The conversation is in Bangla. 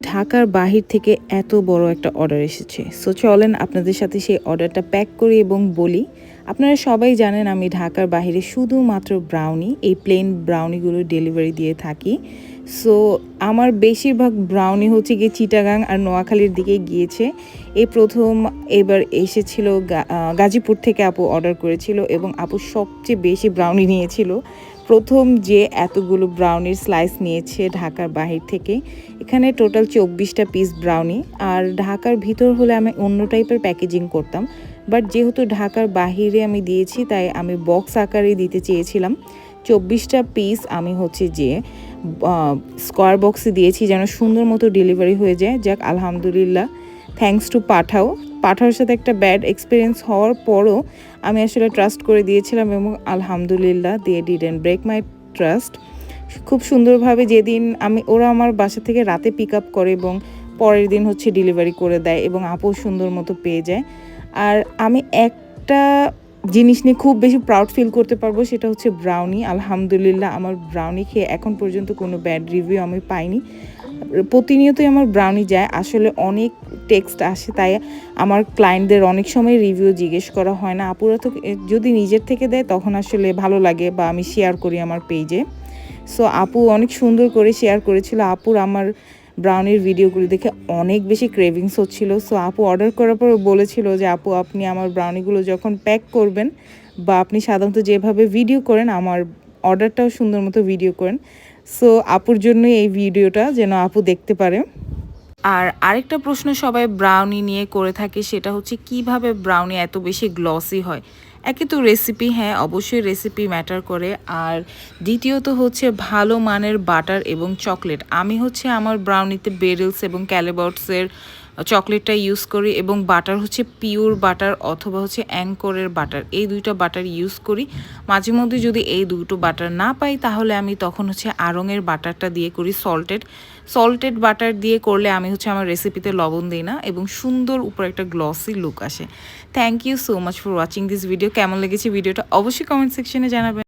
ঢাকার বাহির থেকে এত বড় একটা অর্ডার এসেছে। সো চলেন আপনাদের সাথে সেই অর্ডারটা প্যাক করি এবং বলি। আপনারা সবাই জানেন আমি ঢাকার বাহিরে শুধুমাত্র ব্রাউনি এই প্লেন ব্রাউনিগুলো ডেলিভারি দিয়ে থাকি। সো আমার বেশিরভাগ ব্রাউনি হচ্ছে গিয়ে চিটাগাং আর নোয়াখালীর দিকে গিয়েছে। এই প্রথম এবার এসেছিল গাজীপুর থেকে আপু অর্ডার করেছিল এবং আপু সবচেয়ে বেশি ব্রাউনি নিয়েছিল। প্রথম যে এতগুলো ব্রাউনির স্লাইস নিয়েছে ঢাকার বাহির থেকে, এখানে টোটাল চব্বিশটা পিস ব্রাউনি আর ঢাকার ভিতর হলে আমি অন্য টাইপের প্যাকেজিং করতাম। বাট যেহেতু ঢাকার বাহিরে আমি দিয়েছি, তাই আমি বক্স আকারে দিতে চেয়েছিলাম। চব্বিশটা পিস আমি হচ্ছে যে স্কোয়ার বক্সে দিয়েছি যেন সুন্দর মতো ডেলিভারি হয়ে যায়। যাক, আলহামদুলিল্লাহ। থ্যাঙ্কস টু পাঠাও। পাঠাওর সাথে একটা ব্যাড এক্সপিরিয়েন্স হওয়ার পরও আমি আসলে ট্রাস্ট করে দিয়েছিলাম এবং আলহামদুলিল্লাহ দিয়ে did didn't break my trust খুব সুন্দরভাবে যেদিন আমি, ওরা আমার বাসা থেকে রাতে পিক আপ করে এবং পরের দিন হচ্ছে ডেলিভারি করে দেয় এবং আপু সুন্দর মতো পেয়ে যায়। আর আমি একটা জিনিস নিয়ে খুব বেশি প্রাউড ফিল করতে পারব সেটা হচ্ছে ব্রাউনি আলহামদুলিল্লাহ আমার ব্রাউনি খেয়ে এখন পর্যন্ত কোনো ব্যাড রিভিউ আমি পাইনি। প্রতিনিয়তই আমার ব্রাউনি যায়। আসলে অনেক টেক্সট আসে, তাই আমার ক্লায়েন্টদের অনেক সময় রিভিউ জিজ্ঞেস করা হয় না। আপুরা তো যদি নিজের থেকে দেয়, তখন আসলে ভালো লাগে বা আমি শেয়ার করি আমার পেজে সো আপু অনেক সুন্দর করে শেয়ার করেছিল। আপুর আমার ব্রাউনির ভিডিওগুলি দেখে অনেক বেশি ক্রেভিংস হচ্ছিল। সো আপু অর্ডার করার পর বলেছিল যে, আপু, আপনি আমার ব্রাউনিগুলো যখন প্যাক করবেন বা আপনি সাধারণত যেভাবে ভিডিও করেন, আমার অর্ডারটাও সুন্দর মতো ভিডিও করেন। সো আপুর জন্যই এই ভিডিওটা যেন আপু দেখতে পারে। আর আরেকটা প্রশ্ন সবাই ব্রাউনি নিয়ে করে থাকে, সেটা হচ্ছে কীভাবে ব্রাউনি এত বেশি গ্লসি হয়? একে তো রেসিপি হ্যাঁ অবশ্যই রেসিপি ম্যাটার করে। আর দ্বিতীয়ত হচ্ছে ভালো মানের বাটার এবং চকলেট আমি হচ্ছে আমার ব্রাউনিতে বেরিলস এবং ক্যালেবটসের চকলেটটা ইউজ করি এবং বাটার হচ্ছে পিওর বাটার অথবা হচ্ছে অ্যাঙ্করের বাটার এই দুইটা বাটার ইউজ করি। মাঝে মধ্যে যদি এই দুটো বাটার না পাই, তাহলে আমি তখন হচ্ছে আড়ঙের বাটারটা দিয়ে করি সল্টেড সল্টেড বাটার দিয়ে করলে আমি হচ্ছে আমার রেসিপিতে লবণ দিই না এবং সুন্দর উপর একটা গ্লসি লুক আসে। Thank you so much for watching this video কেমন লেগেছে ভিডিওটা অবশ্যই কমেন্ট সেকশনে জানাবেন।